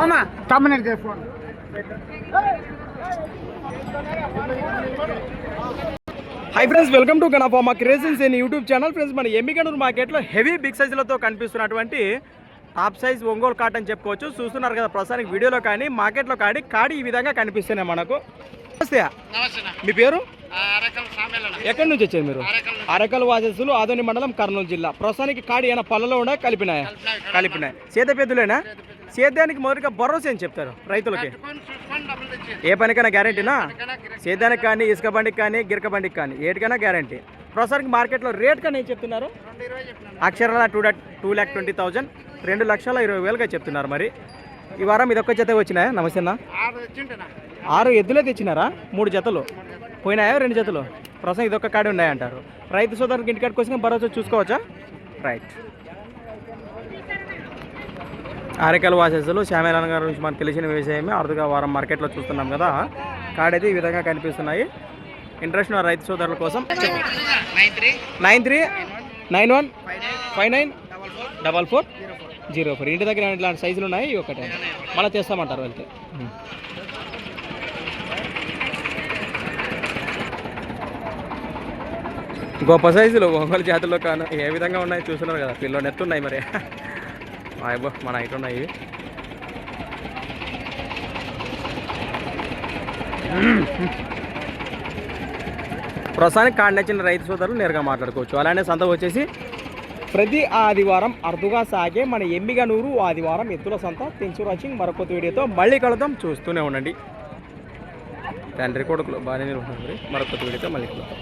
Phone. Hi friends welcome to Ganapamma క్రేజన్స్ in YouTube channel friends మన ఎమ్మిగనూరు మార్కెట్లో heavy big సైజులతో కనిపిస్తున్నటువంటి top size Ongole cotton చెప్పుకోవచ్చు. చూస్తున్నారు కదా ప్రస్తుతానికి వీడియోలో కానీ మార్కెట్లో కానీ కాడి ఈ విధంగా కనిపిస్తున్నాయి మనకు. నమస్తే మీ పేరు? ఎక్కడి నుంచి వచ్చారు మీరు? అరకల్ వాసస్సులు ఆదోని మండలం కర్నూలు జిల్లా. ప్రస్తుతానికి కాడి ఏమైనా పళ్ళలో ఉండే కలిపినాయా? కలిపినాయి సేద పెద్దలేనా? సేద్యానికి మొదటిగా భరోసా ఏం చెప్తారు రైతులకి. ఏ పనికైనా గ్యారంటీనా సేద్యానికి కానీ ఇసుక బండికి కానీ గిరక బండికి కానీ ఏటికైనా గ్యారంటీ ప్రస్తుతానికి మార్కెట్లో రేట్ కానీ ఏం చెప్తున్నారు? అక్షరాల two lakh two lakh twenty thousand రెండు లక్షల ఇరవై వేలుగా చెప్తున్నారు మరి. ఈ వారం ఇది ఒక్క జత వచ్చినాయా? నమస్తే ఆరు ఎద్దులే తెచ్చినారా? మూడు జతలు. పోయినాయా? రెండు జతలు. ప్రస్తుతం ఇదొక్క కాడి ఉన్నాయంటారు. రైతు సోదరునికి ఇంటికాడికి వచ్చి భరోసా చూసుకోవచ్చా? రైట్. ఆరేకల్ వాసెస్లు శ్యామేలాన్ గారి నుంచి మనకు తెలిసిన విషయమే అరుదుగా వారం మార్కెట్లో చూస్తున్నాం కదా. కాడైతే ఈ విధంగా కనిపిస్తున్నాయి. ఇంట్రెస్ట్ ఉన్న రైతు సోదరుల కోసం nine three nine one five nine double four zero four. ఇంటి దగ్గర ఇట్లాంటి సైజులు ఉన్నాయి? ఇవి ఒకటే మళ్ళీ చేస్తామంటారు వెళ్తే. గొప్ప సైజులు ఒంగోలు జాతుల్లో కాను ఏ విధంగా ఉన్నాయి చూస్తున్నారు కదా. పిల్లలు ఎత్తున్నాయి మరి. అయ్యో మన హైట్ ఉన్నాయి ప్రస్తుతానికి కాడి రైతు సోదరులు నేరుగా మాట్లాడుకోవచ్చు. అలానే సంత వచ్చేసి ప్రతి ఆదివారం అరుదుగా సాగే మన ఎమ్మిగనూరు ఆదివారం ఎత్తుల సంత. తెంచు రాచింగ్ మరొక వీడియోతో మళ్ళీ కలుద్దాం. చూస్తూనే ఉండండి. తండ్రి కొడుకులు బాగానే ఉంటుంది మరొక వీడియోతో మళ్ళీ కలుద్దాం.